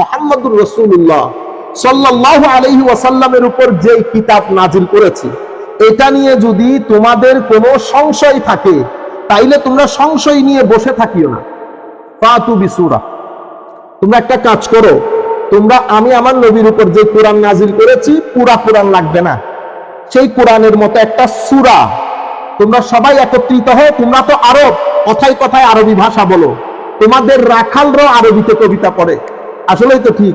মোহাম্মদুর রসুল্লাহ সাল্লাহ আলহি ওয়াসাল্লামের উপর যে কিতাব নাজিল করেছি, এটা নিয়ে যদি তোমাদের কোনো সংশয় থাকে, তাইলে তোমরা সংশয় নিয়ে বসে থাকিও না। ফাতু তোমরা একটা কাজ করো, তোমরা আমি আমার নবীর উপর যে কোরআন নাজিল করেছি, পুরা কোরআন লাগবে না। সেই কোরআনের মতো একটা সুরা, তোমরা সবাই একত্রিত হও, তোমরা তো আরব, কথায় কথায় আরবি ভাষা বলো। তোমাদের রাখালরাও আরবিতে কবিতা পড়ে। আসলেই তো ঠিক।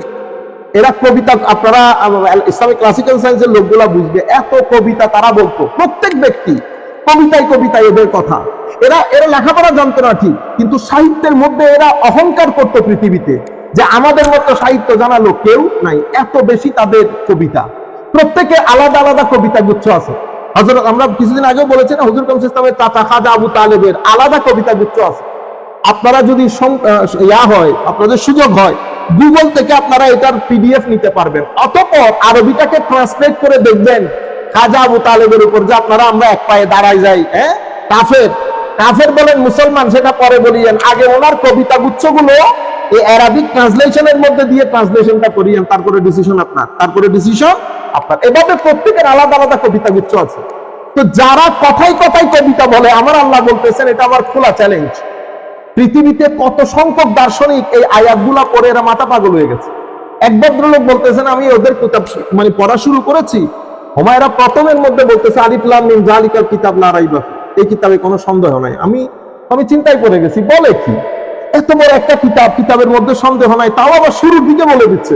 এরা কবিতা, আপনারা ইসলামিক ক্লাসিক্যাল সায়েন্সের লোকগুলা বুঝবে, এত কবিতা তারা বলতো। প্রত্যেক ব্যক্তি কবিতায় কবিতায় এদের কথা। এরা এরা লেখাপড়া জানতো না ঠিক, কিন্তু সাহিত্যের মধ্যে এরা অহংকার করতো পৃথিবীতে যে আমাদের মতো সাহিত্য জানালো কেউ নাই, এত বেশি তাদের কবিতা। প্রত্যেকে আলাদা আলাদা কবিতা গুচ্ছ আছে। হজরত আমরা কিছুদিন আগেও বলেছি না, হজুর কমস ইসলামের চাচা খাজা আবু তালেবের আলাদা কবিতা গুচ্ছ আছে। আপনারা যদি ইয়া হয়, আপনাদের সুযোগ হয় গুগল থেকে আপনারা এটার পিডিএফ নিতে পারবেন। অতঃপর আরবিটাকে ট্রান্সলেট করে দেখবেন, খাজা আবু তালেবের উপর যে আপনারা আমরা এক পায়ে দাঁড়াই যাই হ্যাঁ? কাফের। কাফের বলেন, মুসলমান সেটা পরে বলিয়েন। আগে ওনার কবিতা গুচ্ছগুলো এই অ্যারাবিক ট্রান্সলেশনের মধ্যে দিয়ে ট্রান্সলেশনটা করিয়েন, তারপরে ডিসিশন আপনার। তারপরে ডিসিশন আপনার। এভাবে প্রত্যেকের আলাদা আলাদা কবিতা গুচ্ছ আছে। তো যারা কথাই কথাই কবিতা বলে, আমার আল্লাহ বলতেছেন, এটা আমার খোলা চ্যালেঞ্জ পৃথিবীতে কত সংখ্যক দার্শনিক এই আয়াতগুলা পড়ে এরা মাথা পাগল হয়ে গেছে। এক ভদ্রলোক বলতেছেন, আমি ওদের কিতাব মানে পড়া শুরু করেছি। হুমায়রা প্রথমের মধ্যে বলতেছে আলিফলাম মিন জালিকাল কিতাব লা রাইবা এই কিতাবে কোনো সন্দেহ নাই। আমি আমি চিন্তায় পড়ে গেছি, বলে কি? এত বড় একটা কিতাব, কিতাবের মধ্যে সন্দেহ নাই, তাও আবার শুরুর দিকে বলে দিচ্ছে।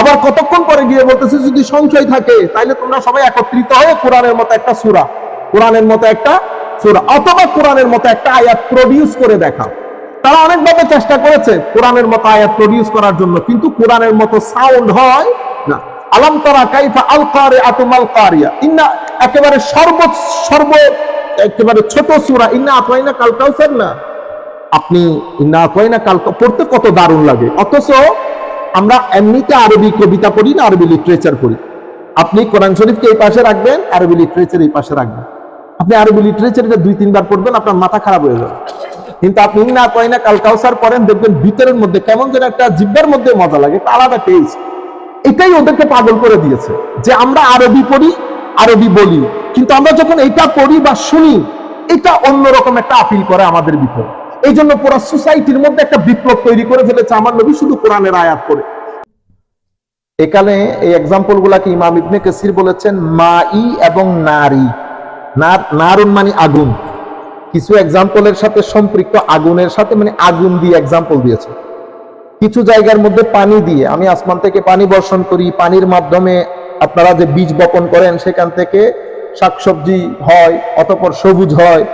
আবার কতক্ষণ পরে গিয়ে বলতেছে, যদি সংশয় থাকে, তাইলে তোমরা সবাই একত্রিত হয়ে কোরআনের মতো একটা সূরা, কোরআনের মতো একটা সূরা, অথবা কোরআনের মতো একটা আয়াত প্রডিউস করে দেখাও। তারা অনেকভাবে চেষ্টা করেছে কোরআনের মতো আয়াত প্রডিউস করার জন্য, কিন্তু কোরআনের মতো সাউন্ড হয় না। তারা কাইফা আল কারে কারিয়া ইন্না একেবারে সর্ব সর্ব, একেবারে ছোট সূরা। ইন্না না। আপনি ইন্না পড়তে কত দারুণ লাগে। অথচ আমরা এমনিতে আরবি কবিতা পড়ি না, আরবি লিটারেচার পড়ি। আপনি কোরআন শরীফকে এই পাশে রাখবেন, আরবি লিটারেচার এই পাশে রাখবেন। আপনি আরবি লিটারেচারটা দুই, তিনবার পড়বেন, আপনার মাথা খারাপ হয়ে যাবে। কিন্তু আপনি না কয় না, কাল কাউসার পড়েন দেখবেন ভিতরের মধ্যে কেমন যেন একটা জিব্বার মধ্যে মজা লাগে আলাদা টেস্ট এটাই ওদেরকে পাগল করে দিয়েছে যে আমরা আরবি পড়ি, আরবি বলি। কিন্তু আমরা যখন এটা পড়ি বা শুনি, এটা অন্যরকম একটা আপিল করে আমাদের ভিতরে। এই জন্য পুরো সোসাইটির মধ্যে একটা বিপ্লব তৈরি করে ফেলেছে আমার নবী, শুধু কোরআনের আয়াত করে এখানে এই এক্সাম্পল গুলাকে ইমাম ইবনে বলেছেন, মাই এবং নার- নারুন মানে আগুন। কিছু এক্সাম্পলের সাথে সম্পৃক্ত আগুনের সাথে মানে আগুন দিয়ে এক্সাম্পল দিয়েছে। কিছু জায়গার মধ্যে পানি দিয়ে, আমি আসমান থেকে পানি বর্ষণ করি, পানির মাধ্যমে আপনারা যে বীজ বপন করেন সেখান থেকে শাকসবজি হয় অতপর সবুজ হয়।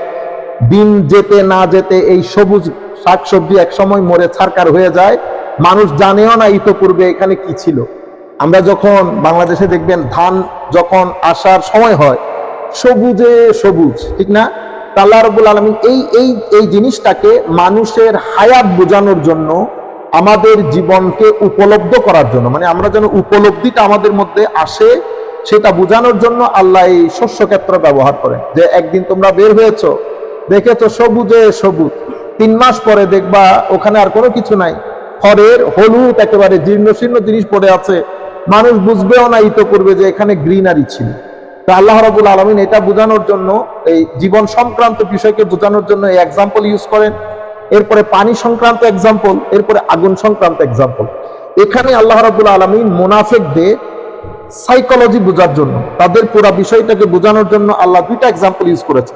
দিন যেতে না যেতে এই সবুজ শাকসবজি একসময় মরে ছারকার হয়ে যায়। মানুষ জানেও না ইতোপূর্বে এখানে কি ছিল। আমরা যখন বাংলাদেশে দেখবেন ধান যখন আসার সময় হয়, সবুজে সবুজ, ঠিক না? আল্লাহ রবুল আলমিন এই এই এই জিনিসটাকে মানুষের হায়াত বোঝানোর জন্য আমাদের জীবনকে উপলব্ধ করার জন্য মানে আমরা যেন উপলব্ধিটা আমাদের মধ্যে আসে সেটা বোঝানোর জন্য আল্লাহ এই শস্য ক্ষেত্র ব্যবহার করেন। যে একদিন তোমরা বের হয়েছ, দেখেছ সবুজে সবুজ, তিন মাস পরে দেখবা ওখানে আর কোনো কিছু নাই, খড়ের হলুদ একেবারে জীর্ণ শীর্ণ জিনিস পড়ে আছে, মানুষ বুঝবেও না ইতো করবে যে এখানে গ্রিনারি ছিল। তা আল্লাহ রাবুল আলমিন এটা বোঝানোর জন্য, এই জীবন সংক্রান্ত বিষয়কে বোঝানোর জন্য এই এক্সাম্পল ইউজ করেন। এরপরে পানি সংক্রান্ত এক্সাম্পল এরপরে আগুন সংক্রান্ত এক্সাম্পল এখানে আল্লাহ রাবুল আলমিন মুনাফেকদের সাইকোলজি বোঝার জন্য, তাদের পুরো বিষয়টাকে বোঝানোর জন্য আল্লাহ দুইটা এক্সাম্পল ইউজ করেছে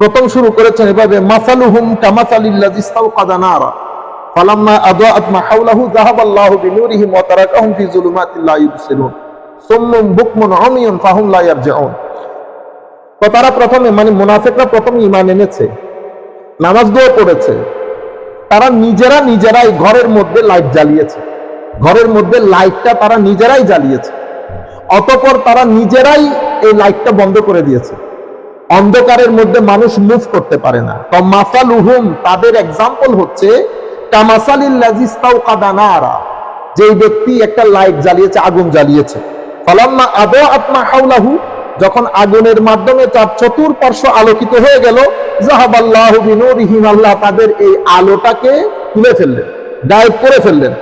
প্রথম শুরু করেছেন এভাবে, মাসালুহুম কামাসালিল্লাযী ইস্তাওকাদা নারা, ফালাম্মা আদাআত মা হাওলাহু যাহাবাল্লাহু বিনুরিহিম ওয়া তারাকাহুম ফি যুলুমাতিল লা ইবসিরুন সুম্মুম বুকমুন উমিয়ুন ফাহুম লা ইয়ারজিউন। তো তারা প্রথমে মানে মুনাফিকরা প্রথমে ঈমান এনেছে, নামাজ দোয়া পড়েছে তারা নিজেরা নিজেরাই ঘরের মধ্যে লাইট জ্বালিয়েছে। ঘরের মধ্যে লাইটটা তারা নিজেরাই জ্বালিয়েছে। অতঃপর তারা নিজেরাই এই লাইটটা বন্ধ করে দিয়েছে। অন্ধকারের মধ্যে মানুষ মুভ করতে পারে না। তো মাসালুহুম, তাদের এক্সাম্পল হচ্ছে কামাসালিল্লাজিস্তাও কাদানারা যেই ব্যক্তি একটা লাইট জ্বালিয়েছে, আগুন জ্বালিয়েছে। ফলাম্মা আদো আত্মা হাউলাহু যখন আগুনের মাধ্যমে তার চতুর্পার্শ্ব আলোকিত হয়ে গেল জাহাবাল্লাহু আল্লাহ তাদের এই আলোটাকে তুলে ফেললেন, গায়েব করে ফেললেন।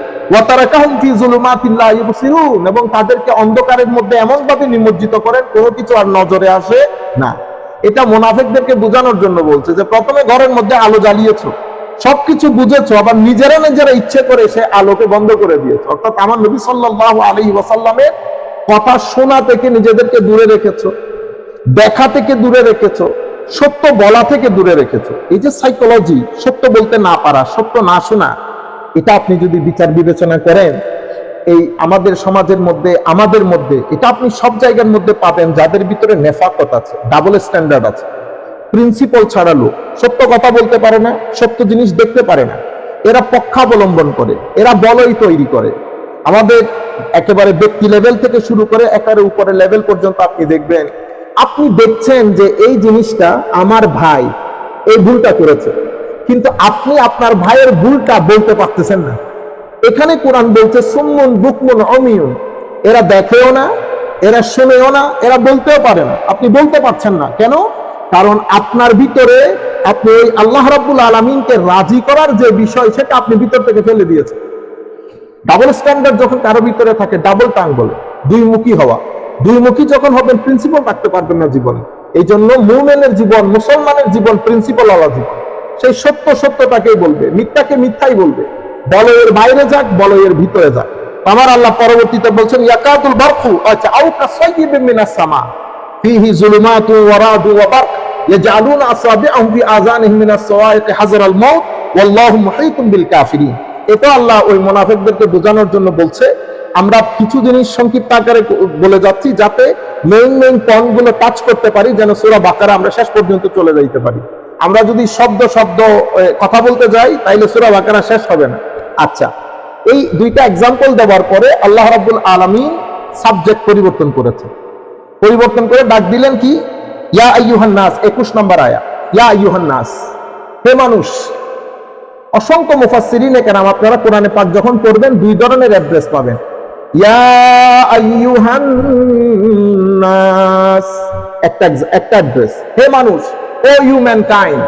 এবং তাদেরকে অন্ধকারের মধ্যে এমন ভাবে নিমজ্জিত করেন, কোনো কিছু আর নজরে আসে না। এটা মুনাফিকদেরকে বোঝানোর জন্য বলছে যে, প্রথমে ঘরের মধ্যে আলো জ্বালিয়েছো, সবকিছু বুঝেছ, আবার নিজেরা নিজেরা ইচ্ছে করে সে আলোকে বন্ধ করে দিয়েছ। অর্থাৎ আমার নবী সাল্লাল্লাহু আলাইহি ওয়াসাল্লামের কথা শোনা থেকে নিজেদেরকে দূরে রেখেছ, দেখা থেকে দূরে রেখেছ, সত্য বলা থেকে দূরে রেখেছ। এই যে সাইকোলজি সত্য বলতে না পারা, সত্য না শোনা, এটা আপনি যদি বিচার বিবেচনা করেন, এই আমাদের সমাজের মধ্যে, আমাদের মধ্যে, এটা আপনি সব জায়গার মধ্যে পাবেন যাদের ভিতরে নেফাকত আছে ডাবল স্ট্যান্ডার্ড আছে। প্রিন্সিপাল ছাড়া লোক, সত্য কথা বলতে পারে না, সত্য জিনিস দেখতে পারে না। এরা পক্ষাবলম্বন করে, এরা বলই তৈরি করে। আমাদের একেবারে ব্যক্তি লেভেল থেকে শুরু করে একেবারে উপরে লেভেল পর্যন্ত আপনি দেখবেন। আপনি দেখছেন যে এই জিনিসটা আমার ভাই, এই ভুলটা করেছে। কিন্তু আপনি আপনার ভাইয়ের ভুলটা বলতে পারতেছেন না। এখানে কোরআন বলছে, সুম্মুন বুকমুন অমিয়ন। এরা দেখেও না, এরা শোনেও না, এরা বলতেও পারে না। আপনি বলতে পারছেন না। কেন? কারণ আপনার ভিতরে আপনি ওই আল্লাহ রাব্বুল আলমিনকে রাজি করার যে বিষয়, সেটা আপনি ভিতর থেকে ফেলে দিয়েছেন। ডাবল স্ট্যান্ডার্ড যখন কারও ভিতরে থাকে ডাবল টাং বলে, দুই মুখী হওয়া। দুই মুখী যখন হবেন প্রিন্সিপাল রাখতে পারবেন না জীবনে। এই জন্য মুমেনের জীবন, মুসলমানের জীবন প্রিন্সিপাল ওয়ালা জীবন। সেই সত্য সত্যটাকেই বলবে, মিথ্যাকে মিথ্যাই বলবে। বলয়ের বাইরে যাক বলয়ের ভিতরে যাক। আমার আল্লাহ পরবর্তীতে বলছেন ইয়াকাতুল বারকু আচ্ছা আউ কাসাইয়িবিন মিনাস সামা। ফিহি যুলুমাতু ওয়া রাদু ওয়া বারক। ইয়াজআলুনা আসাবিআহুম ফি আযানিহিম মিনাস সাওয়াইqi হাযরাল মাউত। ওয়াল্লাহু মুহীতুম বিল কাফিরিন। এটা আল্লাহ ওই মুনাফিকদেরকে বোঝানোর জন্য বলছে। আমরা কিছু জিনিস সংক্ষিপ্ত আকারে বলে যাচ্ছি যাতে মেইন মেইন পয়েন্টগুলো টাচ করতে পারি, যেন সূরা বাকারা আমরা শেষ পর্যন্ত চলে যাইতে পারি। আমরা যদি শব্দ শব্দ কথা বলতে যাই, তাইলে সূরা বাকারা শেষ হবে না। আচ্ছা এই দুইটা এক্সাম্পল দেওয়ার পরে আল্লাহ রাব্বুল আলামিন সাবজেক্ট পরিবর্তন করেছে। পরিবর্তন করে ডাক দিলেন কি? ইয়া আইয়ুহান নাস 21 নম্বর আয়া। ইয়া আইয়ুহান নাস, হে মানুষ অসংখ্য মুফাসসিরিন কেরাম আপনারা কোরআনে পাক যখন পড়বেন, দুই ধরনের অ্যাড্রেস পাবেন। ইয়া আইয়ুহান নাস একটা একটা অ্যাড্রেস হে মানুষ, ও হিউম্যান কাইন্ড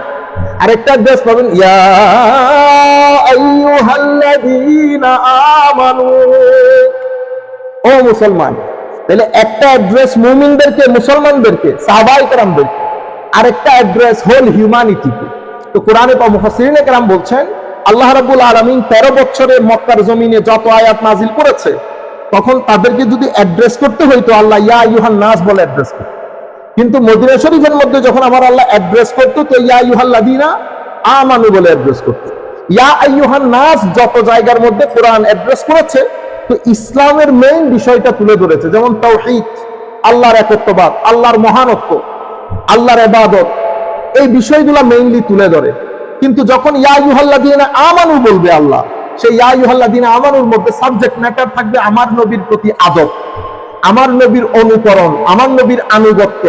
আরেকটা অ্যাড্রেস পাবেন, ইয়া আইয়ুহাল্লাযীনা আমানু। ও মুসলমান, তাহলে একটা অ্যাড্রেস মুমিনদেরকে, মুসলমানদেরকে সাহাবাই কেরামদেরকে। আরেকটা অ্যাড্রেস হোল হিউম্যানিটিকে তো কোরআনে বা মুফাসসিরিন কেরাম বলছেন, আল্লাহ রাব্বুল আলামিন 13 বছরে মক্কার জমিনে যত আয়াত নাজিল করেছে, তখন তাদেরকে যদি অ্যাড্রেস করতে হইতো, আল্লাহ ইয়া আইয়ুহান নাস বলে অ্যাড্রেস করতো। কিন্তু মদিনা শরীফের মধ্যে যখন আমার আল্লাহ অ্যাড্রেস করতো, তো ইয়া আইয়ুহাল্লাযীনা আমানু বলে অ্যাড্রেস করতো। ইয়া আইয়ুহান নাস যত জায়গার মধ্যে কোরআন অ্যাড্রেস করেছে, তো ইসলামের মেইন বিষয়টা তুলে ধরেছে। যেমন তাওহীদ, আল্লাহর একত্ববাদ, আল্লাহর মহানত্ব, আল্লাহর ইবাদত এই বিষয়গুলো মেইনলি তুলে ধরে। কিন্তু যখন ইয়া ইউহাল্লাদিনা আমানু বলবে আল্লাহ, সেই ইয়া ইউহাল্লাদিনা আমানুর মধ্যে সাবজেক্ট ম্যাটার থাকবে আমার নবীর প্রতি আদব, আমার নবীর অনুকরণ, আমার নবীর আনুগত্য,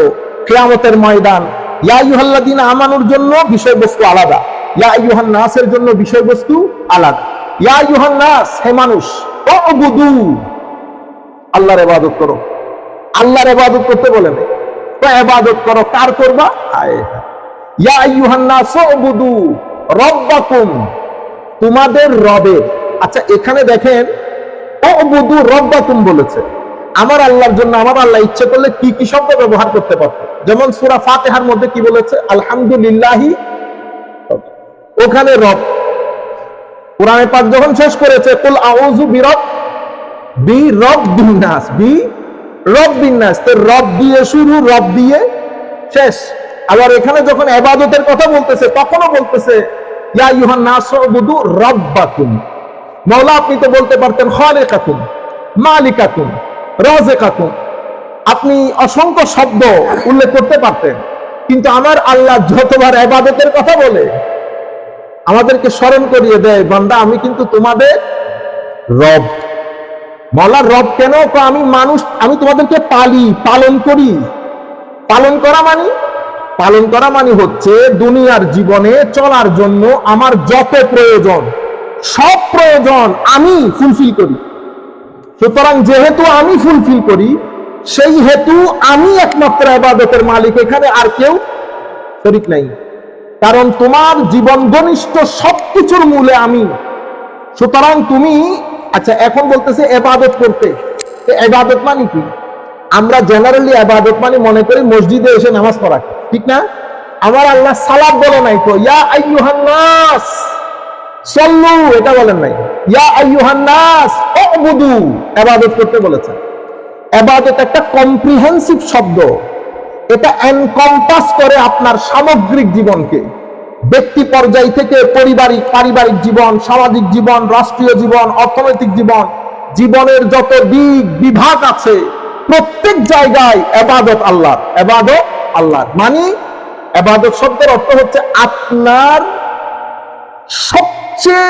কেয়ামতের ময়দান। ইয়া ইউহাল্লাদিনা আমানুর জন্য বিষয়বস্তু আলাদা, ইয়া নাসের জন্য বিষয়বস্তু আলাদা। ইয়া নাস হে মানুষ ও বুদু আল্লাহর ইবাদত করো। আল্লাহর ইবাদত করতে বলেন তো ইবাদত করো, কার করবা? হায়। ইয়া আইয়ুহান নাস উবুদু রব্বাকুম। তোমাদের রবের। আচ্ছা এখানে দেখেন, উবুদু রব্বাকুম বলেছে। আমার আল্লাহর জন্য আমার আল্লাহ ইচ্ছে করলে কি কি শব্দ ব্যবহার করতে পারত? যেমন সূরা ফাতিহার মধ্যে কি বলেছে? আলহামদুলিল্লাহি। ওখানে রব। কোরআনে পাক যখন শেষ করেছে, কুল আউযু বিরব, বি রব বিন্যাস বি রব বিন্যাস তো রব দিয়ে শুরু, রব দিয়ে শেষ। আবার এখানে যখন এবাদতের কথা বলতেছে তখনও বলতেছে, ইয়া ইউহান নাসুবুদু রাব্বাকুম। মাওলা, আপনি তো বলতে পারতেন, খালিকাকুম, মালিকাকুম রাজিকাকুম আপনি অসংখ্য শব্দ উল্লেখ করতে পারতেন, কিন্তু আমার আল্লাহ যতবার এবাদতের কথা বলে, আমাদেরকে স্মরণ করিয়ে দেয়, বান্দা, আমি কিন্তু তোমাদের রব। বলার রব কেন? আমি মানুষ, আমি তোমাদেরকে পালি, পালন করি। পালন করা মানে? পালন করা মানে হচ্ছে দুনিয়ার জীবনে চলার জন্য আমার যত প্রয়োজন, সব প্রয়োজন আমি ফুলফিল করি। সুতরাং যেহেতু আমি ফুলফিল করি, সেই হেতু আমি একমাত্র আবাদতের মালিক, এখানে আর কেউ শরিক নাই। কারণ তোমার জীবন ঘনিষ্ঠ সবকিছুর মূলে আমি। সুতরাং তুমি আচ্ছা এখন বলতেছে এবাদত করতে। এবাদত মানে কি? আমরা জেনারেলি এবাদত মানে মনে করি মসজিদে এসে নামাজ পড়া। ঠিক না? আমার আল্লাহ সালাদ বলে নাই তো সল্লু, এটা বলেন নাই। করতে একটা কম্প্রিহেন্সিভ শব্দ। এটা এনকম্পাস করে আপনার সামগ্রিক জীবনকে। ব্যক্তি পর্যায় থেকে পারিবারিক পারিবারিক জীবন, সামাজিক জীবন, রাষ্ট্রীয় জীবন, অর্থনৈতিক জীবন, জীবনের যত দিক, বিভাগ আছে, প্রত্যেক জায়গায় এবাদত আল্লাহ এবাদত আল্লাহ মানে এবাদত শব্দের অর্থ হচ্ছে আপনার সবচেয়ে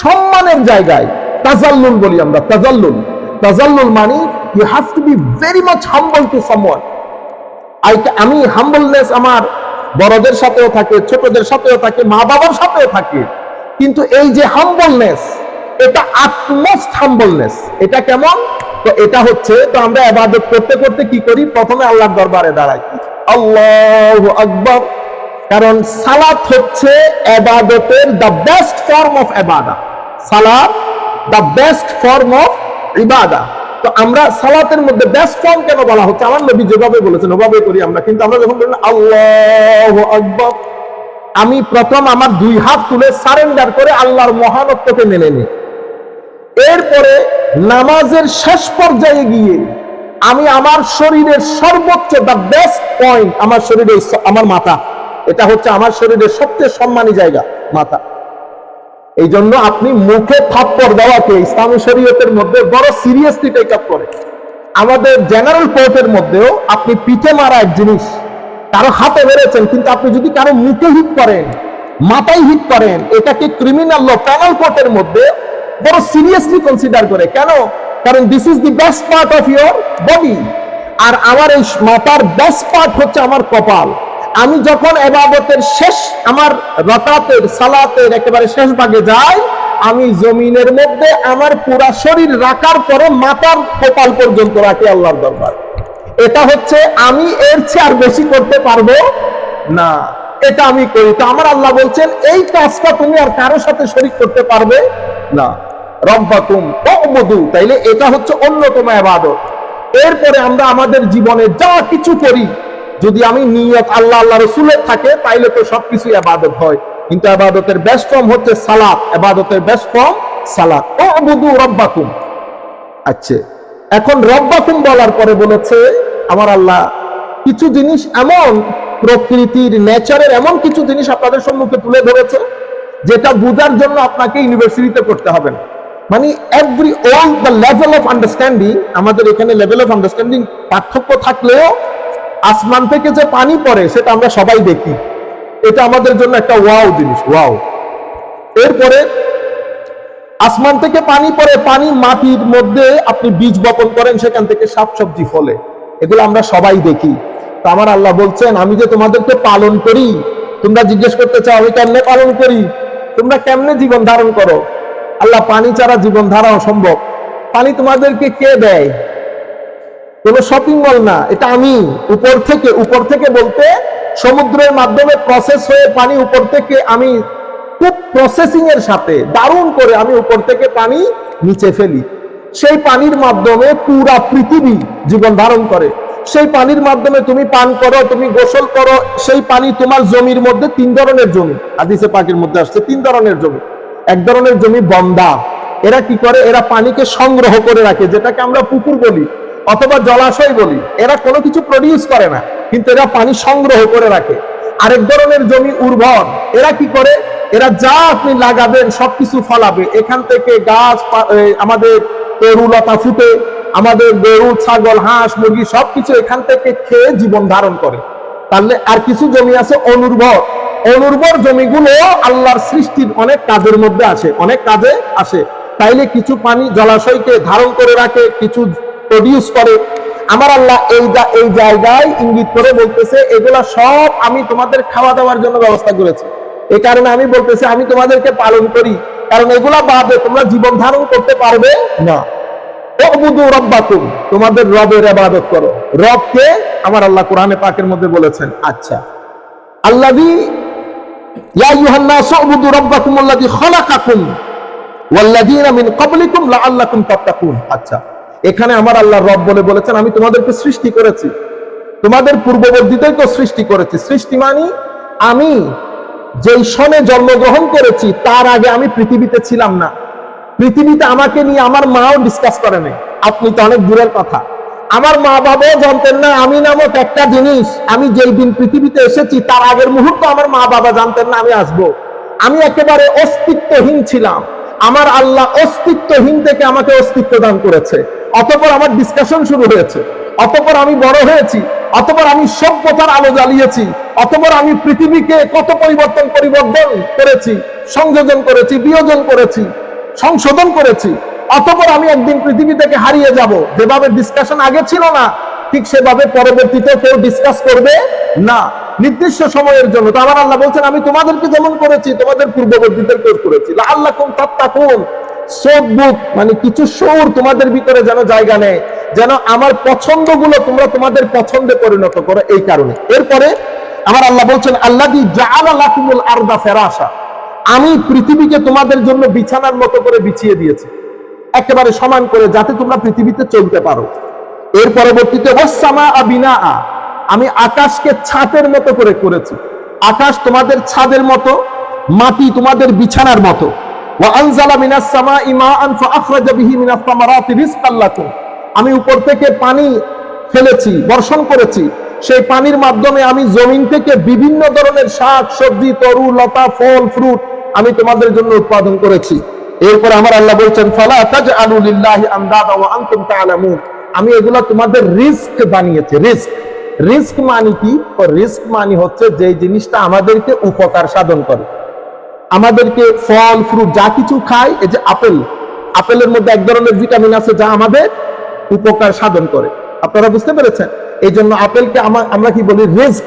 সম্মানের জায়গায় তাজাল্লুল বলি আমরা, তাজাল্লুল। তাজাল্লুল মানে you have to be very much humble to someone আমি হাম্বলনেস আমার বড়দের সাথেও থাকে, ছোটদের সাথেও থাকে মা বাবার সাথেও থাকে। কিন্তু এই যে হাম্বলনেস এটা আটমোস্ট হাম্বলনেস এটা কেমন? তো এটা হচ্ছে, তো আমরা এবাদত করতে করতে কি করি? প্রথমে আল্লাহর দরবারে দাঁড়াই। আল্লাহ আকবর। কারণ সালাত হচ্ছে এবাদতের দ্য বেস্ট ফর্ম অফ এবাদা সালাত দ্য বেস্ট ফর্ম অফ ইবাদা তো আমরা সালাতের মধ্যে বেস্ট ফর্ম কেন বলা হচ্ছে? আমার নবী যেভাবে বলেছেন, ওভাবে করি আমরা। কিন্তু আমরা যখন বললাম আল্লাহ আকবর, আমি প্রথম আমার দুই হাত তুলে সারেন্ডার করে আল্লাহর মহানত্বকে মেনে নিই। এরপরে নামাজের শেষ পর্যায়ে গিয়ে আমি আমার শরীরের সর্বোচ্চ দ্য বেস্ট পয়েন্ট আমার শরীরে আমার মাথা। এটা হচ্ছে আমার শরীরের সবচেয়ে সম্মানী জায়গা, মাথা। এই জন্য আপনি মুখে থাপ্পড় দেওয়াকে ইসলামী শরীয়তের মধ্যে বড় সিরিয়াসলি টেক আপ করে। আমাদের জেনারেল কোর্টের মধ্যেও আপনি পিঠে মারা এক জিনিস, কারও হাতে মেরেছেন, কিন্তু আপনি যদি কারও মুখে হিট করেন, মাথায় হিট করেন, এটাকে ক্রিমিনাল ল প্যানাল কোর্টের মধ্যে বড় সিরিয়াসলি কনসিডার করে। কেন? কারণ this is the best part of your body আর আমার এই মাথার বেস্ট পার্ট হচ্ছে আমার কপাল। আমি যখন এবাদতের শেষ, আমার রকাতের, সালাতের একেবারে শেষ ভাগে যাই, আমি জমিনের মধ্যে আমার পুরা শরীর রাখার পরে মাথার কপাল পর্যন্ত রাখি আল্লাহর দরবার। এটা হচ্ছে আমি এর চেয়ে আর বেশি করতে পারব না। এটা আমি করি। তো আমার আল্লাহ বলছেন, এই কাজটা তুমি আর কারও সাথে শরিক করতে পারবে না। রব্বাকুম ওবুদু তাইলে এটা হচ্ছে অন্যতম আবাদত এরপরে আমরা আমাদের জীবনে যা কিছু করি, যদি আমি নিয়ত আল্লাহ আল্লাহ রসুলের থাকে, তাইলে তো সবকিছু আবাদত হয়। কিন্তু আবাদতের বেস্ট ফর্ম হচ্ছে সালাত। আবাদতের বেস্ট ফর্ম সালাত। ও বুধু রব্বাকুম। আচ্ছা এখন রব্বাকুম বলার পরে বলেছে, আমার আল্লাহ, কিছু জিনিস এমন, প্রকৃতির নেচারের এমন কিছু জিনিস আপনাদের সম্মুখে তুলে ধরেছে, যেটা বোঝার জন্য আপনাকে ইউনিভার্সিটিতে করতে হবে না। মানে every all the level of understanding আমাদের এখানে লেভেল অফ আন্ডারস্ট্যান্ডিং পার্থক্য থাকলেও আসমান থেকে যে পানি পড়ে, সেটা আমরা সবাই দেখি। এটা আমাদের জন্য একটা ওয়াও জিনিস ওয়াও এরপরে, আসমান থেকে পানি পড়ে, পানি মাটির মধ্যে আপনি বীজ বপন করেন, সেখান থেকে শাকসবজি ফলে। এগুলো আমরা সবাই দেখি। তো আমার আল্লাহ বলছেন, আমি যে তোমাদেরকে পালন করি, তোমরা জিজ্ঞেস করতে চাও, আমি কেমনে পালন করি? তোমরা কেমনে জীবন ধারণ করো? আল্লাহ পানি ছাড়া জীবন ধারা অসম্ভব পানি তোমাদেরকে কে দেয়? কোন শপিং মল না, এটা আমি। উপর থেকে উপর থেকে বলতে সমুদ্রের মাধ্যমে প্রসেস হয়ে পানি উপর থেকে আমি খুব প্রসেসিং এর সাথে, দারুণ করে আমি উপর থেকে পানি নিচে ফেলি। সেই পানির মাধ্যমে পুরা পৃথিবী জীবন ধারণ করে। সেই পানির মাধ্যমে তুমি পান করো, তুমি গোসল করো, সেই পানি তোমার জমির মধ্যে তিন ধরনের জমি। আদিসে পাখির মধ্যে আসছে তিন ধরনের জমি। এক ধরনের জমি বন্দা। এরা কি করে? এরা পানিকে সংগ্রহ করে রাখে, যেটাকে আমরা পুকুর বলি অথবা জলাশয় বলি। এরা কোনো কিছু প্রডিউস করে না, কিন্তু এরা পানি সংগ্রহ করে রাখে। আরেক ধরনের জমি উর্বর, এরা কি করে? এরা যা আপনি লাগাবেন, সবকিছু ফলাবে। এখান থেকে গাছ আমাদের তরুলতা ফুটে, আমাদের গরু, ছাগল, হাঁস, মুরগি সবকিছু এখান থেকে খেয়ে জীবন ধারণ করে। তাহলে আর কিছু জমি আছে অনুর্বর। অনুর্বর জমিগুলো আল্লাহর সৃষ্টির অনেক কাজের মধ্যে আসে অনেক কাজে আসে। তাইলে কিছু পানি জলাশয়কে ধারণ করে রাখে, কিছু প্রডিউস করে। আমার আল্লাহ এই এই জায়গায় ইঙ্গিত করে বলতেছে, এগুলা সব আমি তোমাদের খাওয়া দাওয়ার জন্য ব্যবস্থা করেছি। এই কারণে আমি বলতেছি, আমি তোমাদেরকে পালন করি। কারণ এগুলা বাদে তোমরা জীবন ধারণ করতে পারবে না। তোমাদের রবের আবাদত করো। রবকে আমার আল্লাহ কোরআনে পাকের মধ্যে বলেছেন আচ্ছা। আল্লাহি আচ্ছা এখানে আমার আল্লাহ রব বলে বলেছেন, আমি তোমাদেরকে সৃষ্টি করেছি। তোমাদের পূর্ববর্তীদেরকেও সৃষ্টি করেছি। সৃষ্টি মানি আমি যেই সনে জন্মগ্রহণ করেছি, তার আগে আমি পৃথিবীতে ছিলাম না। পৃথিবীতে আমাকে নিয়ে আমার মাও ডিসকাস করে নাই। আপনি তো অনেক দূরের কথা। আমার মা বাবাও জানতেন না, আমি নামক একটা জিনিস আমি যেই দিন পৃথিবীতে এসেছি, তার আগের মুহূর্ত আমার মা বাবা জানতেন না, আমি আসব। আমি একেবারে অস্তিত্বহীন ছিলাম। আমার আল্লাহ অস্তিত্বহীন থেকে আমাকে অস্তিত্ব দান করেছে। অতপর আমার ডিসকাশন শুরু হয়েছে। অতপর আমি বড় হয়েছি। অতপর আমি সভ্যতার আলো জ্বালিয়েছি। অতপর আমি পৃথিবীকে কত পরিবর্তন পরিবর্তন করেছি, সংযোজন করেছি, বিয়োজন করেছি, সংশোধন করেছি। অতপর আমি একদিন পৃথিবী থেকে হারিয়ে যাব। যেভাবে ডিসকাশন আগে ছিল না, ঠিক সেভাবে পরবর্তীতে কেউ ডিসকাস করবে না। নির্দিষ্ট সময়ের জন্য। তো আমার আল্লাহ বলছেন, আমি তোমাদেরকে যেমন করেছি, তোমাদের পূর্ববর্তীদেরকেও করেছি। আল্লাহ কোন তাত্তাকুন সবুক মানে কিছু সুর তোমাদের ভিতরে যেন জায়গা নেয়, যেন আমার পছন্দগুলো তোমরা তোমাদের পছন্দে পরিণত করো এই কারণে। এরপরে আমার আল্লাহ বলছেন আল্লাহ আরদা ফেরাসা আমি পৃথিবীকে তোমাদের জন্য বিছানার মতো করে বিছিয়ে দিয়েছি। একেবারে সমান করে যাতে তোমরা পৃথিবীতে চলতে পারো। এর পরবর্তীতে আবিনা আমি আকাশকে ছাদের মতো করে করেছি। আকাশ তোমাদের ছাদের মতো, মাটি তোমাদের বিছানার মতো। আমি উপর থেকে পানি ফেলেছি, বর্ষণ করেছি। সেই পানির মাধ্যমে আমি জমিন থেকে বিভিন্ন ধরনের শাক, সবজি, তরু, লতা, ফল, ফ্রুট আমি তোমাদের জন্য উৎপাদন করেছি। এরপর আমার আল্লাহ বলছেন আমি এগুলা তোমাদের রিস্ক বানিয়েছি, রিস্ক। রিস্ক মানে কি? রিস্ক মানে হচ্ছে যে জিনিসটা আমাদেরকে উপকার সাধন করে। আমাদেরকে ফল, ফ্রুট, যা কিছু খাই এই যে আপেল। আপেলের মধ্যে এক ধরনের ভিটামিন আছে যা আমাদের উপকার সাধন করে। আপনারা বুঝতে পেরেছেন? এই জন্য আপেলকে আমার আমরা কি বলি? রিস্ক।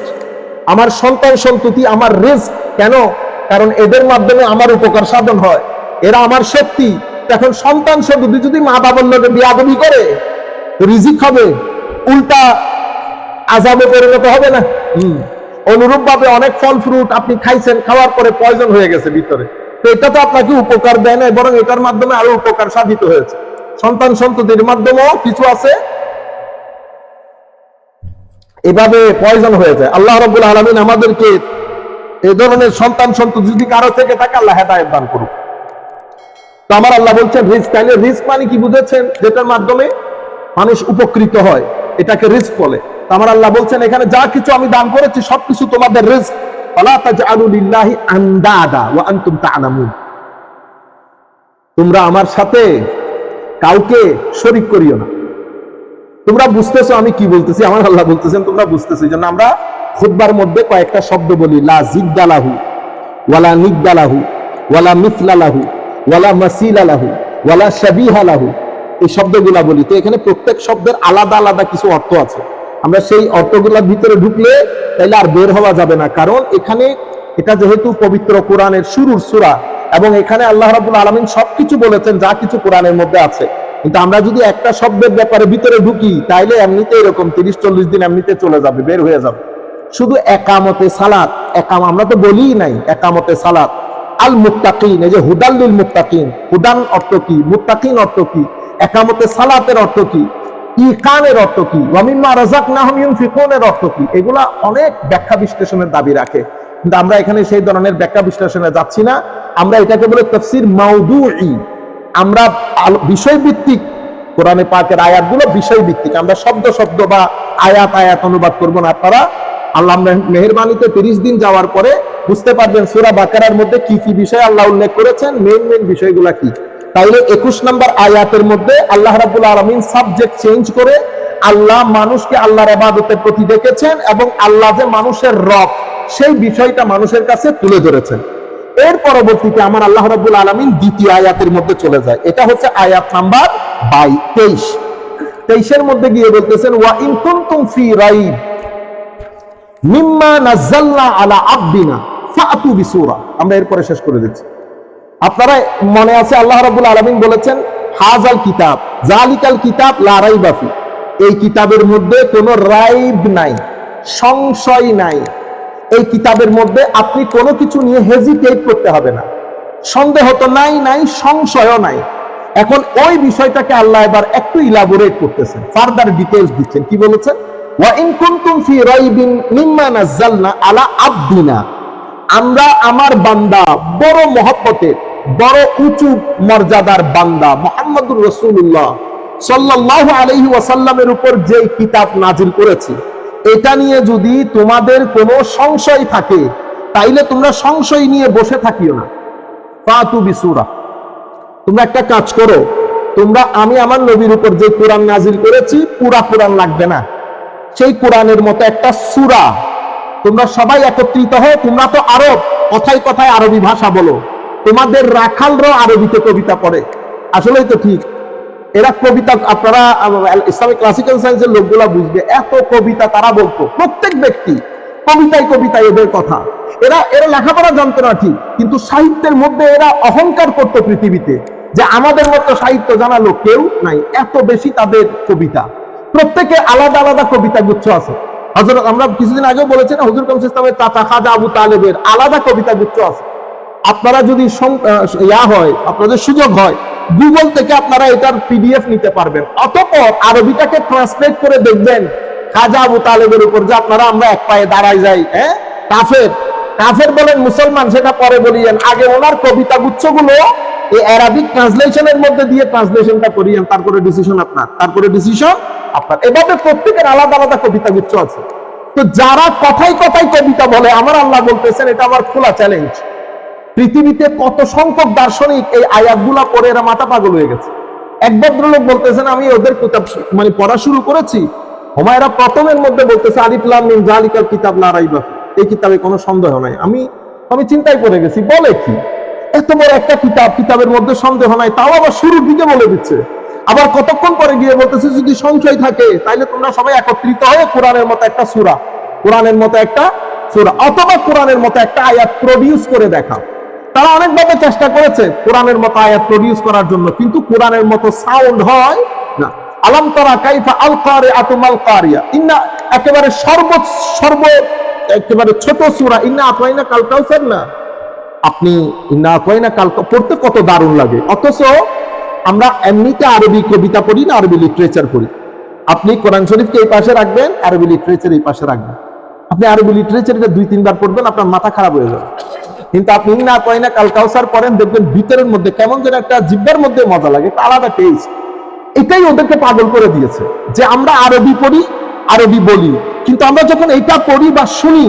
আমার সন্তান সন্ততি আমার রিস্ক। কেন? কারণ এদের মাধ্যমে আমার উপকার সাধন হয়। এরা আমার শক্তি এখন সন্তান সন্ততি যদি মা বাবার লোকে বিয়াদবি করে রিজিক হবে। উল্টা আজাবে পরিণত হবে না। হম। অনুরূপ ভাবে অনেক ফল ফ্রুট আপনি খাইছেন, খাওয়ার পরে পয়জন হয়ে গেছে ভিতরে। তো এটা তো আপনাকে উপকার দেয় না, বরং এটার মাধ্যমে আরও উপকার সাধিত হয়েছে। সন্তান সন্ততির মাধ্যমেও কিছু আছে। এভাবে পয়জন হয়ে যায় আল্লাহ রব্বুল আলমিন আমাদেরকে এ ধরনের সন্তান সন্ত যদি কারও থেকে থাকে, আল্লাহ হেদায়ত দান করুক। তো আমার আল্লাহ বলছেন রিস্ক তাহলে রিস্ক মানে কি বুঝেছেন? যেটার মাধ্যমে মানুষ উপকৃত হয়, এটাকে রিস্ক বলে। আমার আল্লাহ বলছেন, এখানে যা কিছু আমি দান করেছি, সবকিছু তোমাদের রিস্ক তোমরা আমার সাথে কাউকে শরিক করিও না। তোমরা বুঝতেছো আমি কি বলতেছি? আমার আল্লাহ বলতেছেন, তোমরা বুঝতেছো। জন্য আমরা খুতবার মধ্যে কয়েকটা শব্দ বলি, লা জিদ্দালাহু ওয়ালা নিদ্দালাহু ওয়ালা মিথলালাহু। ওয়ালা মাসিলালাহু ওয়ালা শাবিহালাহু এই শব্দগুলা বলি। তো এখানে প্রত্যেক শব্দের আলাদা আলাদা কিছু অর্থ আছে। আমরা সেই অর্থগুলোর ভিতরে ঢুকলে তাইলে আর বের হওয়া যাবে না। কারণ এখানে এটা যেহেতু পবিত্র কোরআনের শুরুর সুরা এবং এখানে আল্লাহ রাবুল আলমিন সবকিছু বলেছেন, যা কিছু কোরআনের মধ্যে আছে। কিন্তু আমরা যদি একটা শব্দের ব্যাপারে ভিতরে ঢুকি, তাইলে এমনিতে এরকম তিরিশ, চল্লিশ দিন এমনিতে চলে যাবে, বের হয়ে যাবে। শুধু একামতে সালাত, একাম আমরা তো বলি নাই একামতে সালাত। আল মুত্তাকিন এই যে মুত্তাকিন হুদান অর্থ কি? মুত্তাকিন অর্থ কি? একামতে সালাতের অর্থ কি? ইকানের অর্থ কি? রাজাক নাহম ইউনফিকুনের অর্থ কি? এগুলা অনেক ব্যাখ্যা বিশ্লেষণের দাবি রাখে। কিন্তু আমরা এখানে সেই ধরনের ব্যাখ্যা বিশ্লেষণে যাচ্ছি না। আমরা এটাকে বলে তফসির মাউদুই আমরা বিষয়ভিত্তিক কোরআনে পাকের আয়াতগুলো বিষয়ভিত্তিক। আমরা শব্দ শব্দ বা আয়াত আয়াত অনুবাদ করব না আপনারা। আল্লাহ মেহরবানিতে তিরিশ দিন যাওয়ার পরে বুঝতে পারবেন সুরা বাকারার মধ্যে কি কি বিষয় আল্লাহ উল্লেখ করেছেন মেন মেন বিষয়গুলা কি। তাইলে একুশ নম্বর আয়াতের মধ্যে আল্লাহ রাবুল আলমিন সাবজেক্ট চেঞ্জ করে আল্লাহ মানুষকে আল্লাহর আবাদতের প্রতি দেখেছেন এবং আল্লাহ যে মানুষের রব, সেই বিষয়টা মানুষের কাছে তুলে ধরেছেন। এর পরবর্তীতে আমার আল্লাহ রাবুল আলমিন দ্বিতীয় আয়াতের মধ্যে চলে যায়। এটা হচ্ছে আয়াত নাম্বার বাই তেইশ তেইশের মধ্যে গিয়ে বলতেছেন, ওয়া ইনকুন্তুম ফি রাইব। আমরা এরপরে শেষ করে দিচ্ছি। আপনারা মনে আছে আল্লাহ রাবুল আলমিন বলেছেন, হাজাল কিতাব জালিকাল কিতাব লারাই বাফি এই কিতাবের মধ্যে কোনো রাইব নাই, সংশয় নাই। এই কিতাবের মধ্যে আপনি কোনো কিছু নিয়ে হেজিটেট করতে হবে না। সন্দেহ তো নাই নাই, সংশয়ও নাই। এখন ওই বিষয়টাকে আল্লাহ এবার একটু ইলাবোরেট করতেছেন ফার্দার ডিটেলস দিচ্ছেন। কি বলেছেন? ওয়া ইন কুনতুম ফি রাইবিন মিম্মা আলা আবদিনা। আমরা আমার বান্দা বড় মহব্বতের, বড় উঁচু মর্যাদার বান্দা মোহাম্মদুর রসুল্লাহ সাল্লাল্লাহু আলাইহি ওয়াসাল্লামের উপর যে কিতাব নাজিল করেছি, এটা নিয়ে যদি তোমাদের কোনো সংশয় থাকে, তাইলে তোমরা সংশয় নিয়ে বসে থাকিও না। ফাতু বিসুরা। তোমরা একটা কাজ করো, তোমরা আমি আমার নবীর উপর যে কোরআন নাজিল করেছি, পুরা কোরআন লাগবে না। সেই কোরআনের মতো একটা সুরা। তোমরা সবাই একত্রিত হয়ে তোমরা তো আরব। কথায় কথায় আরবি ভাষা বলো। তোমাদের রাখালরাও আরবিতে কবিতা পড়ে। আসলেই তো ঠিক। এরা কবিতা, আপনারা ইসলামিক ক্লাসিক্যাল সায়েন্সের লোকগুলা বুঝবে। এত কবিতা তারা বলতো। প্রত্যেক ব্যক্তি, কবিতায় কবিতায় এদের কথা। এরা এরা লেখাপড়া জানতো না ঠিক, কিন্তু সাহিত্যের মধ্যে এরা অহংকার করতো পৃথিবীতে। যে আমাদের মতো সাহিত্য জানা লোক কেউ নাই। এত বেশি তাদের কবিতা। প্রত্যেকে আলাদা আলাদা কবিতা গুচ্ছ আছে। হজরত আমরা কিছুদিন আগেও বলেছি না, হুজুর কমস ইসলামের চাচা খাজা আবু তালেবের আলাদা কবিতা গুচ্ছ আছে। আপনারা যদি ইয়া হয়, আপনাদের সুযোগ হয়, গুগল থেকে আপনারা এটার পিডিএফ নিতে পারবেন। অতপর আরবিটাকে ট্রান্সলেট করে দেখবেন, খাজা আবু তালেবের উপর যে আপনারা আমরা এক পায়ে দাঁড়াই যাই হ্যাঁ? কাফের কাফের বলেন মুসলমান, সেটা পরে বলিয়েন। আগে ওনার কবিতা গুচ্ছগুলো অ্যারাবিক ট্রান্সলেশনের মধ্যে দিয়ে ট্রান্সলেশনটা করিয়েন, তারপরে ডিসিশন আপনার, তারপরে ডিসিশন আপনার। এভাবে প্রত্যেকের আলাদা আলাদা কবিতা গুচ্ছ আছে। তো যারা কথায় কথায় কবিতা বলে, আমার আল্লাহ বলতেছেন, এটা আমার খোলা চ্যালেঞ্জ পৃথিবীতে কত সংখ্যক দার্শনিক এই আয়াতগুলা পড়ে এরা মাথা পাগল হয়ে গেছে। এক ভদ্রলোক বলতেছেন, আমি ওদের কিতাব মানে পড়া শুরু করেছি। হুমায়রা প্রথমের মধ্যে বলতেছে আলিফলাম মিন জালিকাল কিতাব লা রাইবা ফি। এই কিতাবে কোনো সন্দেহ নাই। আমি আমি চিন্তায় পড়ে গেছি, বলে কি? এত বড় একটা কিতাব, কিতাবের মধ্যে সন্দেহ নাই, তাও আবার শুরুর দিকে বলে দিচ্ছে। আবার কতক্ষণ পরে গিয়ে বলতেছে, যদি সংশয় থাকে, তাইলে তোমরা সবাই একত্রিত হয়ে কোরআনের মতো একটা সুরা, কোরআনের মতো একটা সুরা, অথবা কোরআনের মতো একটা আয়াত প্রডিউস করে দেখা তারা অনেকভাবে চেষ্টা করেছে কোরআনের মতো আয়াত প্রডিউস করার জন্য, কিন্তু কোরআনের মতো সাউন্ড হয় না। আলম তারা কাইফা আল কারে আতুমাল কারিয়া ইন্না একেবারে সর্ব সর্ব, একেবারে ছোট সুরা। ইন্না আতওয়াইনা কাল কাউসার না। আপনি ইন্না আতওয়াইনা কাল পড়তে কত দারুণ লাগে। অথচ আমরা এমনিতে আরবি কবিতা পড়ি না, আরবি লিটারেচার পড়ি। আপনি কোরআন শরীফকে এই পাশে রাখবেন, আরবি লিটারেচার এই পাশে রাখবেন। আপনি আরবি লিটারেচার এটা দুই, তিনবার পড়বেন, আপনার মাথা খারাপ হয়ে যাবে। কিন্তু আপনি না কয় না কাল কাউসার পড়েন, দেখবেন ভিতরের মধ্যে কেমন যেন একটা জিব্বার মধ্যে মজা লাগে, একটা আলাদা টেস্ট এটাই ওদেরকে পাগল করে দিয়েছে যে আমরা আরবি পড়ি, আরবি বলি। কিন্তু আমরা যখন এটা পড়ি বা শুনি,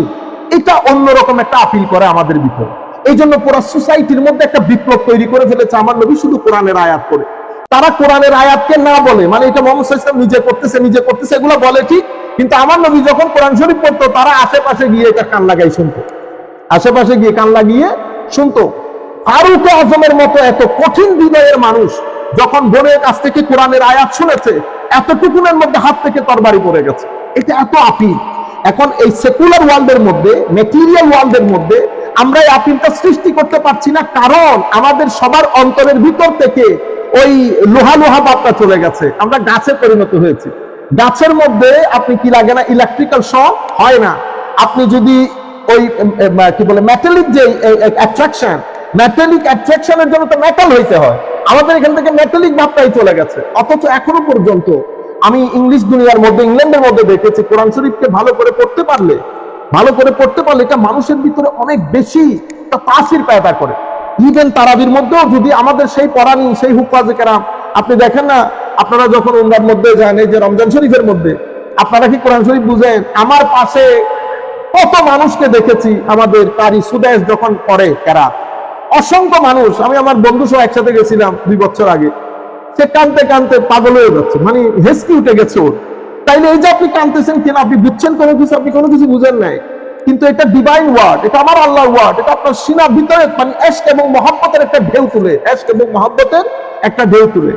এটা অন্যরকম একটা আপিল করে আমাদের ভিতরে। এই জন্য পুরো সোসাইটির মধ্যে একটা বিপ্লব তৈরি করে ফেলেছে আমার নবী শুধু কোরআনের আয়াত করে। তারা কোরআনের আয়াতকে না বলে মানে এটা মোহাম্মদ ওয়াসাল্লাম নিজে করতেছে নিজে করতেছে, এগুলো বলে ঠিক, কিন্তু আমার নবী যখন কোরআন শরীফ পড়তো, তারা আশেপাশে গিয়ে এটা কান লাগাই শুনতো। আশেপাশে গিয়ে কান লাগিয়ে শুনতো। ফারুক আজমের মতো এত কঠিন হৃদয়ের মানুষ যখন বোনের কাছ থেকে কোরআনের আয়াত শুনেছে এতটুকুনের মধ্যে হাত থেকে তরবারি পড়ে গেছে। এটা এত আপিল। এখন এই সেকুলার ওয়ার্ল্ডের মধ্যে মেটেরিয়াল ওয়ার্ল্ডের মধ্যে আমরা এই সৃষ্টি করতে পারছি না, কারণ আমাদের সবার অন্তরের ভিতর থেকে ওই লোহা লোহা বাপটা চলে গেছে। আমরা গাছে পরিণত হয়েছি। গাছের মধ্যে আপনি কি লাগে না ইলেকট্রিক্যাল শক হয় না। আপনি যদি ওই কি বলে মেটালিক যে অ্যাট্রাকশন মেটালিক অ্যাট্রাকশনের জন্য তো মেটাল হইতে হয়। আমাদের এখান থেকে মেটালিক ভাবটাই চলে গেছে। অথচ এখনও পর্যন্ত আমি ইংলিশ দুনিয়ার মধ্যে, ইংল্যান্ডের মধ্যে দেখেছি, কোরআন শরীফকে ভালো করে পড়তে পারলে ভালো করে পড়তে পারলে এটা মানুষের ভিতরে অনেক বেশি তাসির পেদা করে। ইভেন তারাবির মধ্যেও যদি আমাদের সেই পড়ানি সেই হুফাজে কেরাম, আপনি দেখেন না, আপনারা যখন উমরার মধ্যে যান, এই যে রমজান শরীফের মধ্যে, আপনারা কি কোরআন শরীফ বুঝেন? আমার পাশে কত মানুষকে দেখেছি আমাদের কারি সুদেশ যখন পড়ে কেরাত অসংখ্য মানুষ, আমি আমার বন্ধু সহ একসাথে গেছিলাম দুই বছর আগে। সে কানতে কানতে পাগল হয়ে যাচ্ছে মানে হেসকি উঠে গেছে ওর। তাইলে এই যে আপনি কানতেছেন কেন? আপনি বুঝছেন কোনো কিছু, আপনি কোনো কিছু বুঝেন নাই। কিন্তু এটা ডিভাইন ওয়ার্ড এটা আমার আল্লাহর ওয়ার্ড এটা আপনার সিনার ভিতরে মানে এশক এবং মহব্বতের একটা ঢেউ তুলে, এশক এবং মহব্বতের একটা ঢেউ তুলে।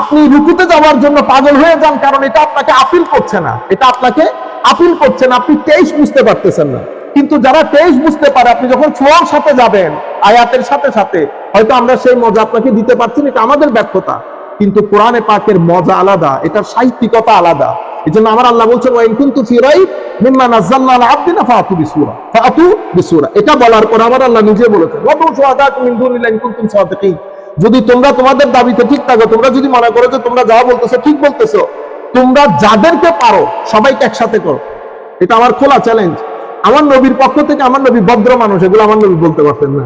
আপনি রুকুতে যাওয়ার জন্য পাগল হয়ে যান, কারণ এটা আপনাকে আপিল করছে না। এটা আপনাকে আপিল করছে না, আপনি তেইশ বুঝতে পারতেছেন না। কিন্তু যারা তেইশ বুঝতে পারে, আপনি যখন ছোঁয়ার সাথে যাবেন, আয়াতের সাথে সাথে, হয়তো আমরা সেই মজা আপনাকে দিতে পারছি না, এটা আমাদের ব্যর্থতা। কিন্তু কোরআনে পাকের মজা আলাদা, এটার সাহিত্যিকতা আলাদা। আমার আল্লাহ বলছেন ওয়াইন মিম্মা আলা ফাআতু বিসূরা। এটা বলার পর আল্লাহ নিজে বলেছেন শুহাদাকুম মিন দুনিল্লাহি ইন কুনতুম সাদিকিন। যদি তোমরা তোমাদের দাবিতে ঠিক থাকো, তোমরা যদি মনে করো যে তোমরা যা বলতেছো, ঠিক বলতেছো, তোমরা যাদেরকে পারো সবাইকে একসাথে করো। এটা আমার খোলা চ্যালেঞ্জ আমার নবীর পক্ষ থেকে আমার নবী ভদ্র মানুষ, এগুলো আমার নবী বলতে পারতেন না।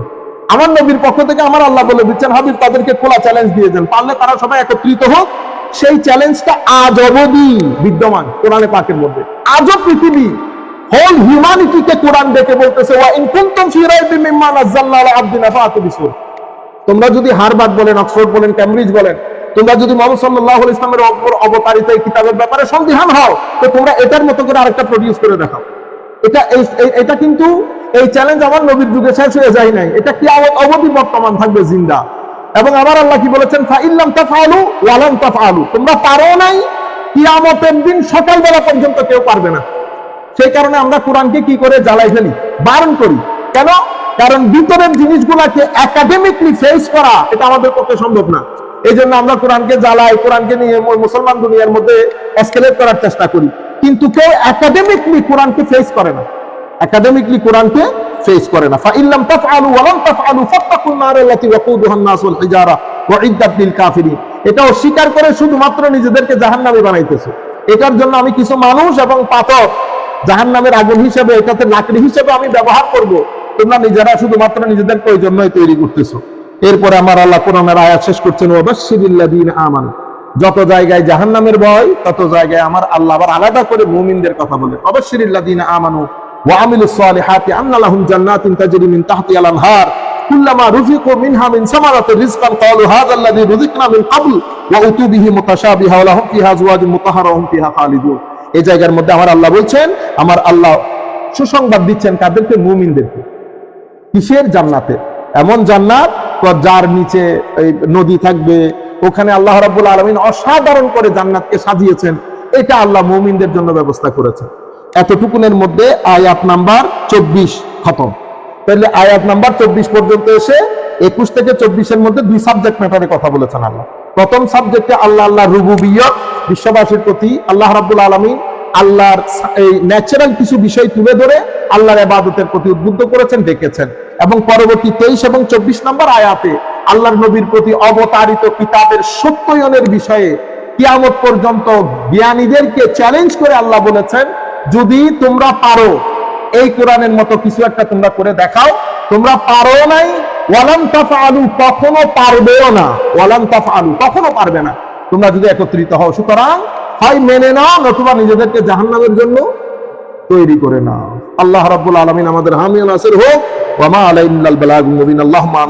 আমার নবীর পক্ষ থেকে আমার আল্লাহ বলে দিচ্ছেন, হাবিব, তাদেরকে খোলা চ্যালেঞ্জ দিয়ে দেন। পারলে তারা সবাই একত্রিত হোক সেই চ্যালেঞ্জটা আজ অবধি বিদ্যমান কোরআনে পাকের মধ্যে। আজও পৃথিবী হোল হিউম্যানিটিকে কোরআন ডেকে বলতেছে, ওয়া ইন কুনতুম ফি রাইবিম মিম্মা নাযালনা আলা তোমরা যদি হারবার্ড বলেন, অক্সফোর্ড বলেন ক্যামব্রিজ বলেন, তোমরা যদি মোহাম্মদ সাল্লাল্লাহু আলাইহি ইসলামের অবতারিত এই কিতাবের ব্যাপারে সন্দিহান হও, তো তোমরা এটার মতো করে আরেকটা প্রডিউস করে দেখাও। এটা এটা কিন্তু এই চ্যালেঞ্জ আমার নবীর যুগে শেষ হয়ে যায় নাই। এটা কি অবধি বর্তমান থাকবে জিন্দা। এবং আমার আল্লাহ কি বলেছেন তোমরা পারো নাই, কিয়ামতের দিন সকালবেলা পর্যন্ত কেউ পারবে না। সেই কারণে আমরা কোরআনকে কি করে জ্বালাই ফেলি? বারণ করি। কেন? কারণ ভিতরের জিনিসগুলাকে একাডেমিকলি ফেস করা, এটা আমাদের পক্ষে সম্ভব না। এই জন্য আমরা কোরআনকে জ্বালাই, কোরআনকে নিয়ে মুসলমান দুনিয়ার মধ্যে এসকেলেট করার চেষ্টা করি। কিন্তু কেউ একাডেমিকলি কোরআনকে ফেস করে না। একাডেমিকলি কোরআনকে ফেস করে না। ফাইল্লাম তাফআলু ওয়া লাম তাফআলু ফাত্তাকুন নার আল্লাতী ওয়াকুদুহা আন-নাস ওয়াল হিজারা ওয়া ইদ্দাত লিল কাফিরিন। এটা অস্বীকার করে শুধুমাত্র নিজেদেরকে জাহান্নামী বানাইতেছে। এটার জন্য আমি কিছু মানুষ এবং পাথর জাহান্নামের আগুন হিসেবে, এটাতে লাকড়ি হিসেবে আমি ব্যবহার করব। তোমরা নিজেরা শুধুমাত্র নিজেদেরকে ওই জন্যই তৈরি করতেছো। এরপরে আমার আল্লাহ কোরআনের আয়াত শেষ করছেন, ওয়াবাশশিরিল্লাযীনা আমানু। যত জায়গায় জাহান্নামের ভয়, তত জায়গায় আমার আল্লাহ আবার আলাদা করে মুমিনদের কথা বলে অবশ্যিরিল্লাযীনা আমানু। লাহুম জান্নাতিন তাজরি মিন তাহতিহা আল-আনহার কুল্লামা রুজিকু মিনহা মিন সামারাতির রিজকান ক্বালু হাযা আল্লাযী রুজিকনা মিন ক্বাবল ওয়া উতু বিহি মুতাশাবিহা ওয়া লাহুম ফিহা আজওয়াজুন মুতাহহারা ওয়া হুম ফিহা খালিদুন। এই জায়গার মধ্যে আমার আল্লাহ বলছেন, আমার আল্লাহ সুসংবাদ দিচ্ছেন কাদেরকে? মুমিনদেরকে। কিসের জান্নাতে? এমন জান্নাত যার নিচে নদী থাকবে, ওখানে আল্লাহ রাবুল আলামিন অসাধারণ করে জান্নাতকে সাজিয়েছেন, এটা আল্লাহ মুমিনদের জন্য ব্যবস্থা করেছেন। এতটুকুনের মধ্যে আয়াত নাম্বার চব্বিশ খতম। তাহলে আয়াত নাম্বার চব্বিশ পর্যন্ত এসে একুশ থেকে চব্বিশের মধ্যে দুই সাবজেক্ট ম্যাটারে কথা বলেছেন আল্লাহ। প্রথম সাবজেক্টে আল্লাহ আল্লাহ রুবুবিয়ত, বিশ্ববাসীর প্রতি আল্লাহ রাব্বুল আলামিন আল্লাহর এই ন্যাচারাল কিছু বিষয় তুলে ধরে আল্লাহর ইবাদতের প্রতি উদ্বুদ্ধ করেছেন, ডেকেছেন। এবং পরবর্তী তেইশ এবং চব্বিশ নম্বর আয়াতে আল্লাহর নবীর প্রতি অবতারিত কিতাবের সত্যায়নের বিষয়ে কিয়ামত পর্যন্ত জ্ঞানীদেরকে চ্যালেঞ্জ করে আল্লাহ বলেছেন যদি তোমরা পারো, এই কোরআনের মতো কিছু একটা তোমরা করে দেখাও। তোমরা পারো নাই, ওয়ালাম তাফআলু, কখনো পারবেও না। ওয়ালাম তাফআলু, কখনো পারবে না। তোমরা যদি একত্রিত হও, সুতরাং হয় মেনে নাও, নতুবা নিজেদেরকে জাহান্নামের জন্য তৈরি করে নাও। আল্লাহ রাব্বুল আলামিন আমাদের হামিয়া নাসির হোক, ওয়া মা আলাইহিল বালাগুল মুবিন, আল্লাহুম্মা